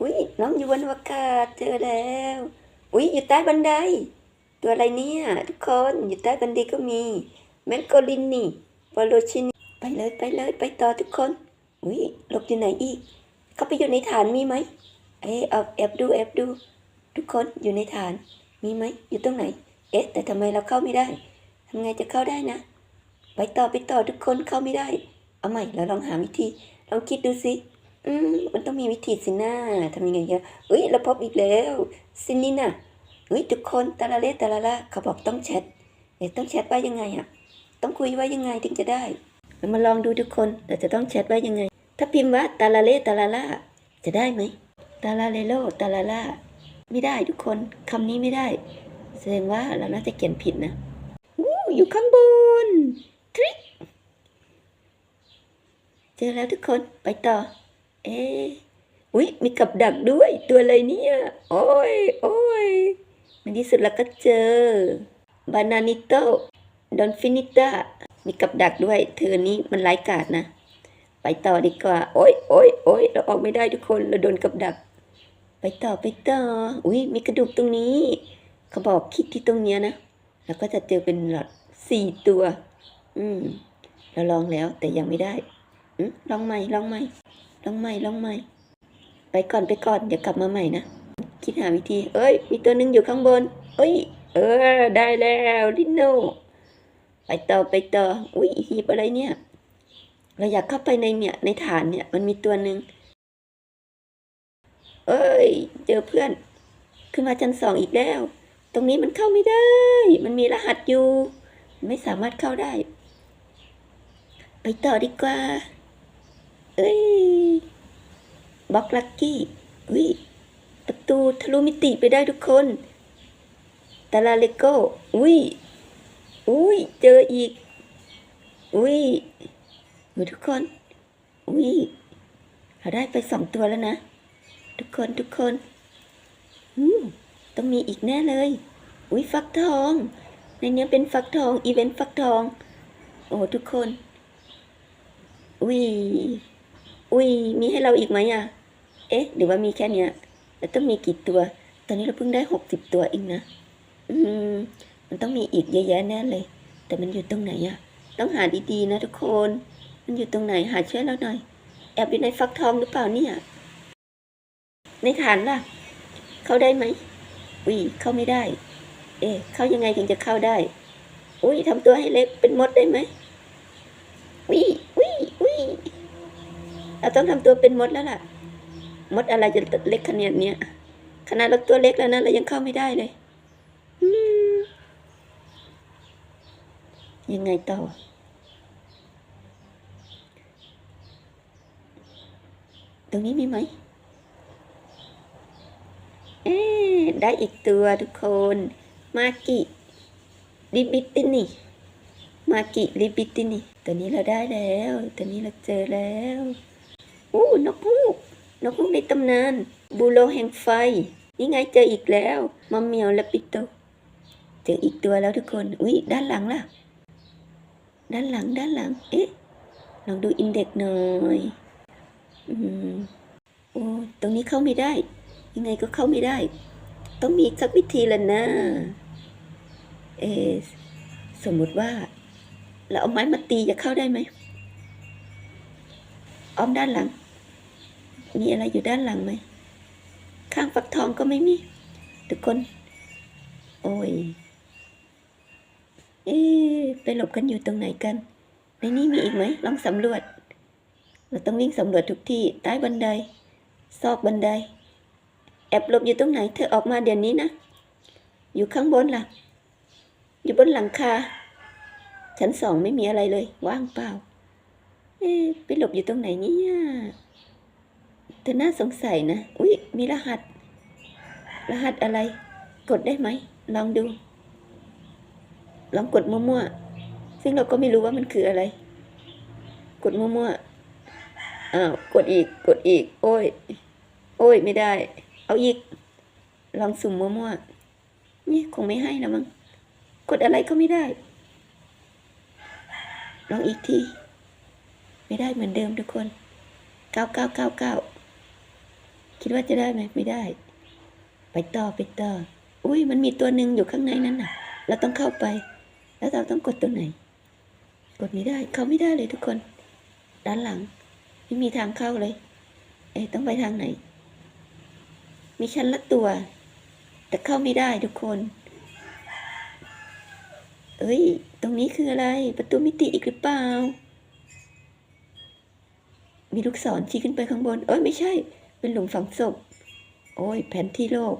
อุ้ยน้องอยู่บนอวกาศเจอแล้ว อุ้ยอยู่ใต้บันได ตัวอะไรเนี่ยทุกคนอยู่ใต้บันไดก็มีแมงโกลินนี่ปอลชินไปเลยไปเลยไปต่อทุกคน อุ้ยหลบอยู่ไหนอีก เข้าไปอยู่ในฐานมีไหมเอ๊ะเอาแอบดูแอบดู ทุกคนอยู่ในฐานมีไหมอยู่ตรงไหน เอ๊ะ แต่ทำไมเราเข้าไม่ได้ทำไงจะเข้าได้นะ ไปต่อไปต่อทุกคนเข้าไม่ได้ เอาใหม่เราลองหาวิธีลองคิดดูสิ อืมมันต้องมีวิธีสินะทำยังไงอะเอ้ยเราพบอีกแล้วซินนี่น่ะเฮ้ยทุกคนตาละเลตาละละเขาบอกต้องแชทเอ๊ะต้องแชทว่ายังไงอะต้องคุยว่ายังไงถึงจะได้เรามาลองดูทุกคนเราจะต้องแชทว่ายังไง ถ้าพิมพ์ว่าตาละเลตาละละจะได้ไหมตาละเลโลตาละละไม่ได้ทุกคนคำนี้ไม่ได้ แสดงว่าเราน่าจะเขียนผิดนะอู้อยู่ข้างบนทริคเจอแล้วทุกคนไปต่อ เอ๊ะอุ๊ยมีกับดักด้วยตัวอะไรเนี่ย โอ้ยโอ้ยในที่สุดเราก็เจอบานานิโตดอนฟินิต้ามีกับดักด้วย เธอนี้มันร้ายกาจนะ ไปต่อดีกว่า โอ้ยโอ้ยโอ้ยเราออกไม่ได้ทุกคนเราโดนกับดัก ไปต่อไปต่อ อุ๊ยมีกระดูกตรงนี้เขาบอกคลิกที่ตรงเนี้ยนะแล้วก็จะเจอเป็นหลอดสี่ตัว อืมเราลองแล้วแต่ยังไม่ได้อืมลองใหม่ลองใหม่ ลองใหม่ลองใหม่ ไปก่อนไปก่อนเดี๋ยวกลับมาใหม่นะ คิดหาวิธี เอ้ย มีตัวหนึ่งอยู่ข้างบน เอ้ย เออ ได้แล้วลินโนไปต่อไปต่อ อุ้ยหีบอะไรเนี่ย เราอยากเข้าไปในเนี่ยในฐานเนี่ยมันมีตัวหนึ่งเอ้ย เจอเพื่อน ขึ้นมาชั้นสองอีกแล้ว ตรงนี้มันเข้าไม่ได้ มันมีรหัสอยู่ ไม่สามารถเข้าได้ ไปต่อดีกว่า เอ้ยบล็อกลักกี้อุ้ยประตูทะลุมิติไปได้ทุกคนตาลาเลโก้อุ้ยอุ้ยเจออีกอุ้ยอุ้ยทุกคนอุ้ยเราได้ไปสองตัวแล้วนะ ทุกคนทุกคนอืมต้องมีอีกแน่เลย อุ้ยฟักทอง ในเนี้ยเป็นฟักทอง อีเวนต์ฟักทอง โอ้ทุกคนอุ้ย อุ้ยมีให้เราอีกไหมอะ เอ๊ะหรือว่ามีแค่เนี้ยแล้วต้องมีกี่ตัว ตอนนี้เราเพิ่งได้หกสิบตัวเองนะ อืม มันต้องมีอีกเยอะแยะแน่เลย แต่มันอยู่ตรงไหนอะ ต้องหาดีๆนะทุกคน มันอยู่ตรงไหนหาช่วยเราหน่อย แอบอยู่ในฟักทองหรือเปล่าเนี่ย ในฐานล่ะ เข้าได้ไหมอุ้ยเข้าไม่ได้ เอ๊ะเข้ายังไงถึงจะเข้าได้ อุ้ยทำตัวให้เล็กเป็นมดได้ไหมวิวิวิ เราต้องทำตัวเป็นมดแล้วล่ะ มดอะไรจะเล็กขนาดเนี้ยขนาดเราตัวเล็กแล้วนะเรายังเข้าไม่ได้เลยยังไงต่อ ตรงนี้มีไหม เอ๊ได้อีกตัวทุกคน มากิดิบิตินี่มากิลิบิตินี่ตัวนี้เราได้แล้ว ตัวนี้เราเจอแล้ว อู้นกฮูกนกฮูกในตำนาน บูโลแห่งไฟ นี่ไงเจออีกแล้วมาเมียวและปิโตเจออีกตัวแล้วทุกคน อุ้ยด้านหลังล่ะ ด้านหลังด้านหลัง เอ๊ะลองดูอินเด็กหน่อยอืมโอ้ตรงนี้เข้าไม่ได้ ยังไงก็เข้าไม่ได้ ต้องมีสักวิธีละนะเอสมมติว่า เราเอาไม้มาตีจะเข้าได้ไหม อ้อมด้านหลัง มีอะไรอยู่ด้านหลังไหม ข้างฟักทองก็ไม่มี ทุกคน โอ้ย เอ๊ไปหลบกันอยู่ตรงไหนกัน ในนี้มีอีกไหม ลองสำรวจ เราต้องวิ่งสำรวจทุกที่ ใต้บันได ซอกบันได แอบหลบอยู่ตรงไหน เธอออกมาเดี๋ยวนี้นะ อยู่ข้างบนล่ะ อยู่บนหลังคา ชั้นสองไม่มีอะไรเลย ว่างเปล่า เอ๊ะไปหลบอยู่ตรงไหนเนี่ยเธอน่าสงสัยนะ อุ๊ย มีรหัส รหัสอะไร กดได้ไหม ลองดู ลองกดมั่วๆ ซึ่งเราก็ไม่รู้ว่ามันคืออะไร กดมั่วๆ อ้าว กดอีก กดอีก โอ้ย โอ้ย ไม่ได้ เอาอีก ลองสุ่มมั่วๆ นี่คงไม่ให้นะมั้ง กดอะไรก็ไม่ได้ ลองอีกที ไม่ได้เหมือนเดิมทุกคนเก้าเก้าเก้าเก้าคิดว่าจะได้ไหมไม่ได้ ไปต่อไปต่อ อุ้ยมันมีตัวหนึ่งอยู่ข้างในนั้นน่ะ เราต้องเข้าไป แล้วเราต้องกดตัวไหน กดไม่ได้ เข้าไม่ได้เลยทุกคน ด้านหลัง ไม่มีทางเข้าเลย เอ๊ต้องไปทางไหน มีชั้นละตัว แต่เข้าไม่ได้ทุกคน เอ้ย ตรงนี้คืออะไร ประตูมิติอีกหรือเปล่า มีลูกศรชี้ขึ้นไปข้างบน เอ้ยไม่ใช่ เป็นหลุมฝังศพ โอ้ย แผนที่โลก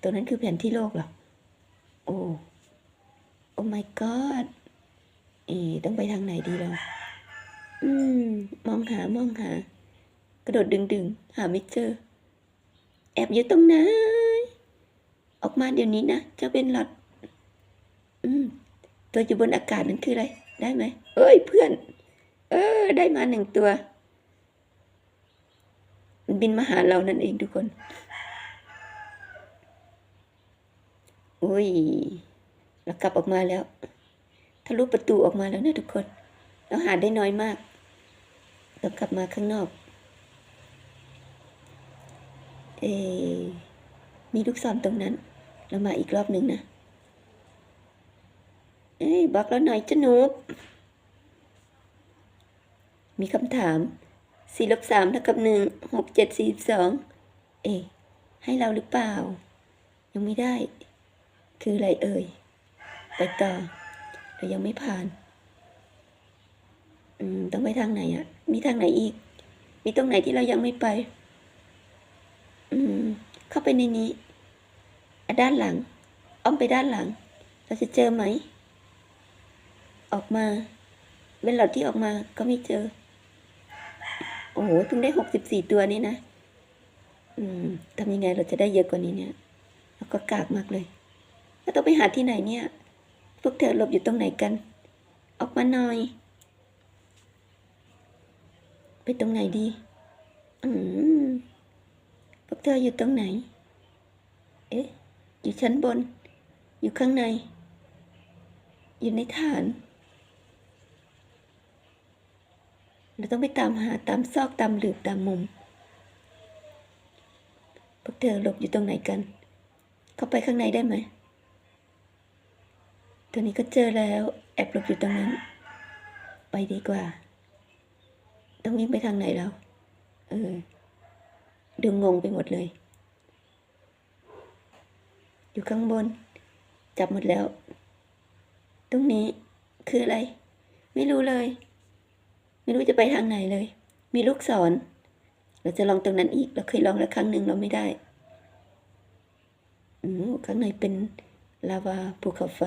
ตัวนั้นคือแผนที่โลกเหรอ โอ้โอ้ my god เอ๊ะต้องไปทางไหนดีเราอืม มองหามองหา กระโดดดึงดึงหาไม่เจอ แอบอยู่ตรงไหน ออกมาเดี๋ยวนี้นะ เจ้าเป็นหลอด อืม ตัวอยู่บนอากาศนั่นคืออะไร ได้ไหม เอ้ยเพื่อน เออ ได้มาหนึ่งตัว บินมาหาเรานั่นเองทุกคนอุ้ยเรากลับออกมาแล้วทะลุประตูออกมาแล้วนะทุกคน เราหาได้น้อยมาก เรากลับมาข้างนอก เอ มีลูกศรตรงนั้น เรามาอีกรอบหนึ่งนะ เอ้ยบอกเราหน่อยจะนุบมีคำถาม สี่ลบสามเท่ากับหนึ่งหกเจ็ดสี่สองเอ๊ให้เราหรือเปล่า ยังไม่ได้ คืออะไรเอ่ย ไปต่อเรายังไม่ผ่าน อืม ต้องไปทางไหนอะ่ะมีทางไหนอีก มีตรงไหนที่เรายังไม่ไป อืม เข้าไปในนี้ด้านหลัง อ้อมไปด้านหลัง เราจะเจอไหม ออกมา เป็นหลอดที่ออกมาก็ไม่เจอ โอ้โหเพิ่งได้หกสิบสี่ตัวนี่นะ อืมทำยังไงเราจะได้เยอะกว่านี้เนี่ยแล้วก็กากมากเลยแล้วต้องไปหาที่ไหนเนี่ย พวกเธอหลบอยู่ตรงไหนกัน ออกมาหน่อย ไปตรงไหนดี อืมพวกเธออยู่ตรงไหน เอ๊ะ อยู่ชั้นบน อยู่ข้างใน อยู่ในฐาน เราต้องไปตามหาตามซอกตามหลืบตามมุม พวกเธอหลบอยู่ตรงไหนกัน เข้าไปข้างในได้ไหม ตัวนี้ก็เจอแล้วแอบหลบอยู่ตรงนั้น ไปดีกว่า ต้องวิ่งไปทางไหนเราเออ ดูงงไปหมดเลย อยู่ข้างบน จับหมดแล้ว ตรงนี้คืออะไร ไม่รู้เลย ไม่รู้จะไปทางไหนเลย มีลูกศร เราจะลองตรงนั้นอีก เราเคยลองแล้วครั้งหนึ่งเราไม่ได้อืมข้างในเป็นลาวาภูเขาไฟ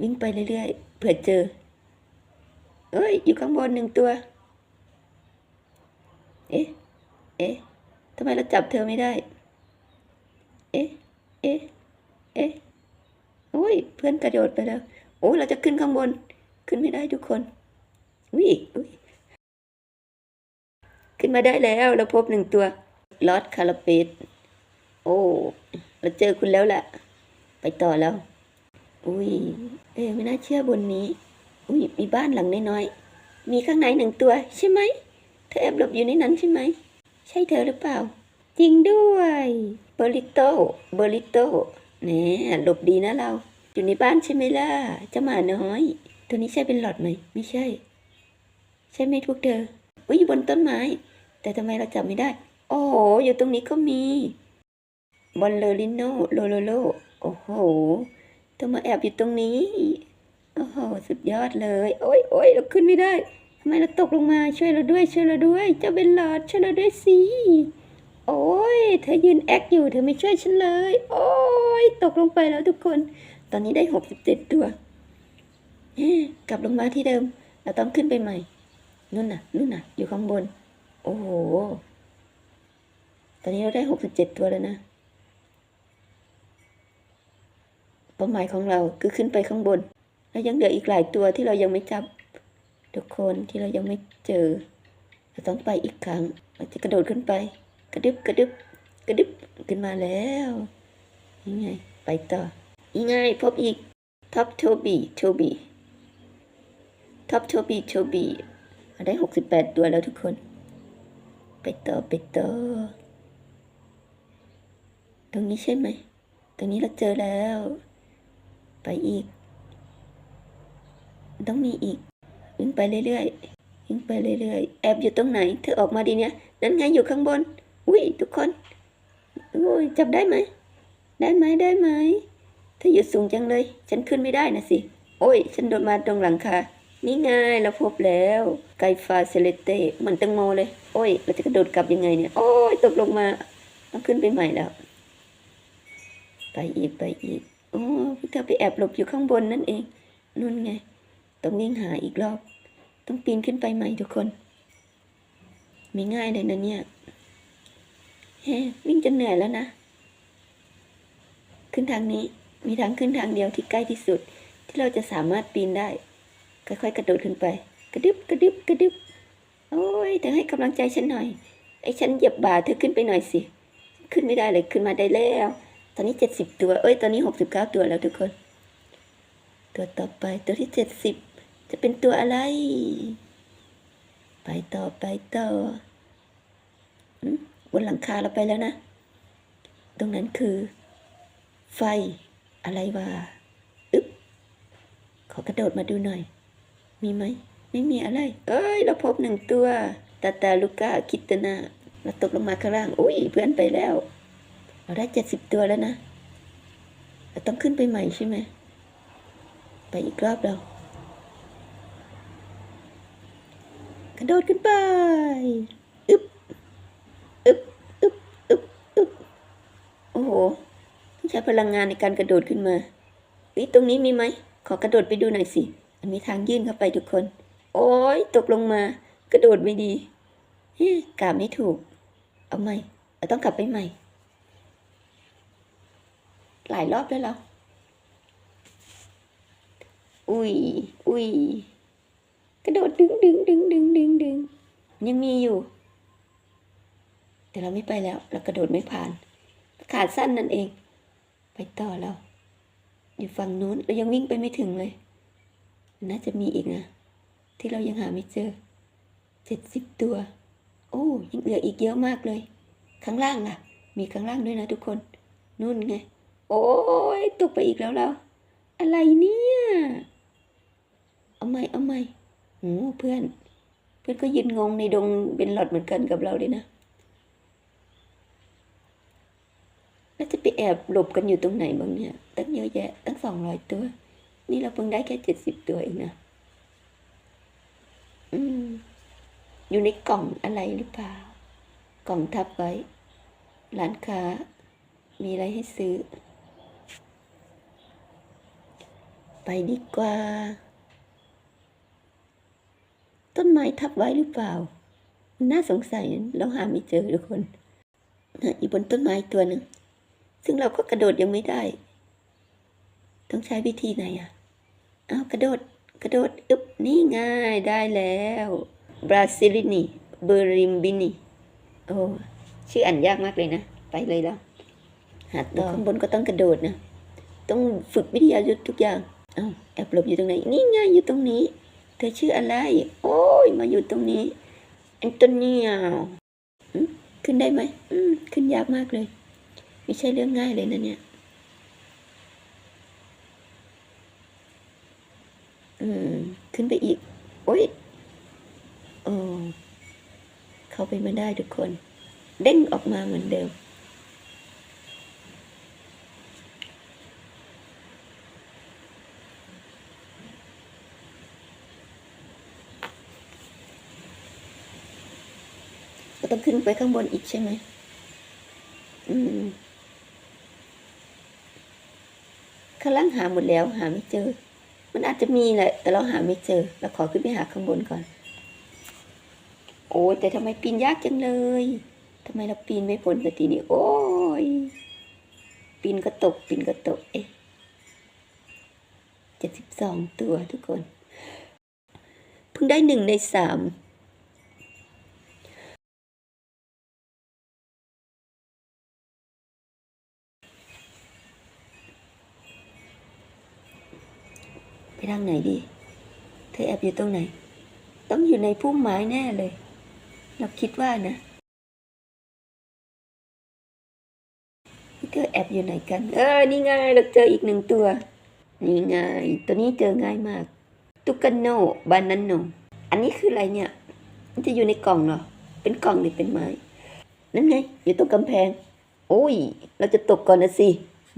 วิ่งไปเรื่อยๆเผื่อเจอ เอ้ย อยู่ข้างบนหนึ่งตัว เอ๊ะ เอ๊ะทำไมเราจับเธอไม่ได้ เอ๊ะ เอ๊ะ เอ๊ะโอ้ย เพื่อนกระโดดไปแล้ว โอ้เราจะขึ้นข้างบน ขึ้นไม่ได้ทุกคนวิอุ้ยขึ้นมาได้แล้ว เราพบหนึ่งตัวลอดคาราเปตโอ้ เราเจอคุณแล้วแหละ ไปต่อแล้ว อุ้ย เอ้ยไม่น่าเชื่อบนนี้ อุ้ย มีบ้านหลังน้อยๆ มีข้างในหนึ่งตัวใช่ไหม เธอแอบหลบอยู่ในนั้นใช่ไหม ใช่เธอหรือเปล่า จริงด้วยเบอริโตเบอริโตแหนหลบดีนะเรา อยู่ในบ้านใช่ไหมล่ะเจ้าหมาน้อย ตัวนี้ใช่เป็นหลอดไหมไม่ใช่ ใช่ไหมพวกเธออุ้ยอยู่บนต้นไม้ แต่ทำไมเราจับไม่ได้ โอ้โห อยู่ตรงนี้ก็มีบอลเลอริโนโลโลโลโอ้โหเธอมาแอบอยู่ตรงนี้ โอ้โห สุดยอดเลย โอ้ยโอ้ยเราขึ้นไม่ได้ทำไมเราตกลงมาช่วยเราด้วย ช่วยเราด้วย เจ้าเป็นหลอดช่วยเราด้วยสิ โอ้ย เธอยืนแอคอยู่ เธอไม่ช่วยฉันเลย โอ้ย ตกลงไปแล้วทุกคน ตอนนี้ได้หกสิบเจ็ดตัว กลับลงมาที่เดิม เราต้องขึ้นไปใหม่ นู่นน่ะ นู่นน่ะ อยู่ข้างบน โอ้โห ตอนนี้เราได้หกสิบเจ็ดตัวแล้วนะ เป้าหมายของเราคือขึ้นไปข้างบน แล้วยังเหลืออีกหลายตัวที่เรายังไม่จับ ทุกคนที่เรายังไม่เจอ เราต้องไปอีกครั้งเราจะกระโดดขึ้นไป กระดึบกระดึบกระดึบขึ้นมาแล้วนี่ไงไปต่อนี่ไงพบอีกท็อปโทบีโทบีท็อปโชบีโชบีได้หกสิบแปดตัวแล้วทุกคน ไปต่อไปต่อ ตรงนี้ใช่ไหม ตรงนี้เราเจอแล้ว ไปอีก ต้องมีอีกวิ่งไปเรื่อยๆวิ่งไปเรื่อยๆ แอบอยู่ตรงไหน เธอออกมาดีเนี่ยนั่นไงอยู่ข้างบน อุ้ยทุกคนโอ้ยจับได้ไหม ได้ไหมได้ไหมเธออยู่สูงจังเลย ฉันขึ้นไม่ได้นะสิ โอ้ย ฉันโดดมาตรงหลังคานี่ไงเราพบแล้วไกฟาเซเลเต้เหมันตังโมเลย โอ้ย เราจะกระโดดกลับยังไงเนี่ย โอ้ย ตกลงมาต้องขึ้นไปใหม่แล้ว ไปอีกไปอีก โอ้พวกเธอไปแอบหลบอยู่ข้างบนนั่นเองนู่นไง ต้องวิ่งหาอีกรอบ ต้องปีนขึ้นไปใหม่ทุกคน ไม่ง่ายเลยนะเนี่ย เฮ้วิ่งจนเหนื่อยแล้วนะ ขึ้นทางนี้มีทางขึ้นทางเดียวที่ใกล้ที่สุด ที่เราจะสามารถปีนได้ ค่อยๆ กระโดดขึ้นไป กระดึบกระดึบกระดึบโอ้ยเธอให้กำลังใจฉันหน่อยไอ้ฉันเหยียบบ่าเธอขึ้นไปหน่อยสิ ขึ้นไม่ได้เลยขึ้นมาได้แล้ว ตอนนี้เจ็ดสิบตัว เอ้ย ตอนนี้หกสิบเก้าตัวแล้วทุกคน ตัวต่อไปตัวที่เจ็ดสิบจะเป็นตัวอะไร ไปต่อไปต่ออืม บนหลังคาเราไปแล้วนะ ตรงนั้นคือ ไฟอะไรวะอึ๊บขอกระโดดมาดูหน่อย มีไหม ไม่มีอะไร เอ้ย เราพบหนึ่งตัว ตาตาลูก้าคิตนาเราตกลงมาข้างล่าง อุ้ย เพื่อนไปแล้ว เราได้เจ็ดสิบตัวแล้วนะ เราต้องขึ้นไปใหม่ใช่ไหม ไปอีกรอบเรา กระโดดขึ้นไป อึ๊บอึ๊บอึ๊บอึ๊บโอ้โหต้องใช้พลังงานในการกระโดดขึ้นมาเฮ้ยตรงนี้มีไหม ขอกระโดดไปดูหน่อยสิ มันมีทางยื่นเข้าไปทุกคน โอ้ยตกลงมา กระโดดไม่ดีเฮ้ยกาไม่ถูก เอาใหม่เราต้องกลับไปใหม่ หลายรอบแล้วเราอุ้ยอุ้ยกระโดดดึงดึงดึงดึงดึงดึงยังมีอยู่ แต่เราไม่ไปแล้ว เรากระโดดไม่ผ่าน ขาดสั้นนั่นเอง ไปต่อแล้วอยู่ฝั่งนู้นเรายังวิ่งไปไม่ถึงเลย น่าจะมีอีกนะ ที่เรายังหาไม่เจอเจ็ดสิบตัว โอ้ยังเหลืออีกเยอะมากเลย ข้างล่างล่ะ มีข้างล่างด้วยนะทุกคนนู่นไง โอ้ยตกไปอีกแล้วเราอะไรเนี่ย เอาใหม่เอาใหม่โอ้เพื่อน เพื่อนก็ยืนงงในดงเป็นหลอดเหมือนกันกับเราเลยนะ แล้วจะไปแอบหลบกันอยู่ตรงไหนบ้างเนี่ย ตั้งเยอะแยะ ตั้งสองร้อยตัว นี่เราเพิ่งได้แค่เจ็ดสิบตัวเองนะอืม อยู่ในกล่องอะไรหรือเปล่า กล่องทับไว้ ร้านค้า มีอะไรให้ซื้อ ไปดีกว่า ต้นไม้ทับไว้หรือเปล่า น่าสงสัยเราหาไม่เจอทุกคน อยู่บนต้นไม้ตัวหนึ่ง ซึ่งเราก็กระโดดยังไม่ได้ ต้องใช้วิธีไหนอะอ้าวกระโดด กระโดดอึบนี่ง่ายได้แล้วบราซิลินีเบอริมบินีโอ้ชื่ออ่านยากมากเลยนะ ไปเลยแล้วหาตัวข้างบนก็ต้องกระโดดนะ ต้องฝึกวิทยายุทธทุกอย่างอ้าวแอบหลบอยู่ตรงไหน นี่ไงอยู่ตรงนี้ เธอชื่ออะไร โอ้ย มาอยู่ตรงนี้แอนโตเนียอืมขึ้นได้ไหม อืม ขึ้นยากมากเลย ไม่ใช่เรื่องง่ายเลยนะเนี่ย อืม ขึ้นไปอีก โอ้ยโอ้เข้าไปไม่ได้ทุกคน เด้งออกมาเหมือนเดิม ก็ต้องขึ้นไปข้างบนอีกใช่ไหม อืม ข้าล่างหาหมดแล้วหาไม่เจอ มันอาจจะมีแหละ แต่เราหาไม่เจอ เราขอขึ้นไปหาข้างบนก่อน โอ้ยแต่ทำไมปีนยากจังเลยทำไมเราปีนไม่พ้นสักทีนี้โอ้ยปีนก็ตกปีนก็ตก เอ๊ะเจ็ดสิบสองตัวทุกคน เพิ่งได้หนึ่งในสาม ไปทางไหนดี เธอแอบอยู่ตรงไหน ต้องอยู่ในพุ่มไม้แน่เลย เราคิดว่านะเธอแอบอยู่ไหนกัน เออ นี่ไงเราเจออีกหนึ่งตัว นี่ไงตัวนี้เจอง่ายมาก ตุกันโนบานันโน อันนี้คืออะไรเนี่ย มันจะอยู่ในกล่องเหรอ เป็นกล่องหรือเป็นไม้ นั่นไง อยู่ตรงกำแพง โอ้ย เราจะตกก่อนนะสิ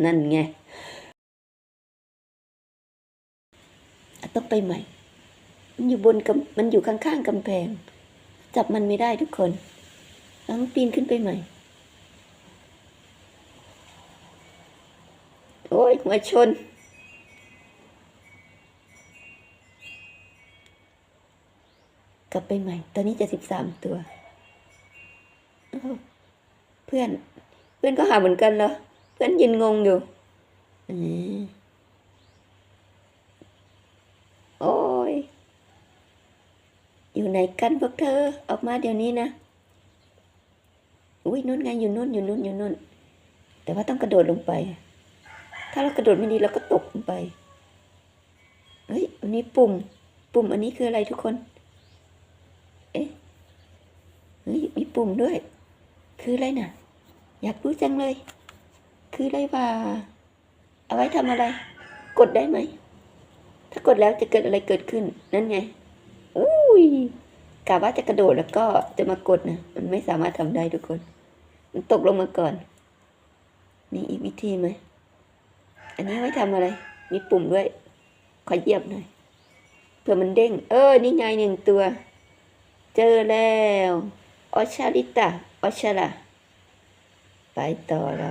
นั่นไง ต้องไปใหม่ มันอยู่บนกำมันอยู่ข้างๆกำแพง จับมันไม่ได้ทุกคนต้องปีนขึ้นไปใหม่ โอ้ยหัวชน กลับไปใหม่ ตอนนี้จะสิบสามตัวอ้าวเพื่อน เพื่อนก็หาเหมือนกันเหรอ เพื่อนยืนงงอยู่อืมโอ้ย อยู่ไหนกันพวกเธอ ออกมาเดี๋ยวนี้นะ อุ้ยนู่นไงอยู่นู่นอยู่นู่นอยู่นู่น แต่ว่าต้องกระโดดลงไป ถ้าเรากระโดดไม่ดีเราก็ตกลงไป เฮ้ย อันนี้ปุ่ม ปุ่มอันนี้คืออะไรทุกคน เอ๊ะ เฮ้ย มีปุ่มด้วย คืออะไรน่ะ อยากรู้จังเลย คืออะไรว่าเอาไว้ทำอะไร กดได้ไหม ถ้ากดแล้วจะเกิดอะไรเกิดขึ้น นั่นไง ยกะว่าจะกระโดดแล้วก็จะมากดนะ มันไม่สามารถทำได้ทุกคน มันตกลงมาก่อน นี่อีกวิธีไหม อันนี้ไว้ทำอะไร มีปุ่มด้วย ขอเหยียบหน่อยเผื่อมันเด้ง เออ นี่ไงหนึ่งตัว เจอแล้ว ออชาลิตาออชาลาไปต่อเรา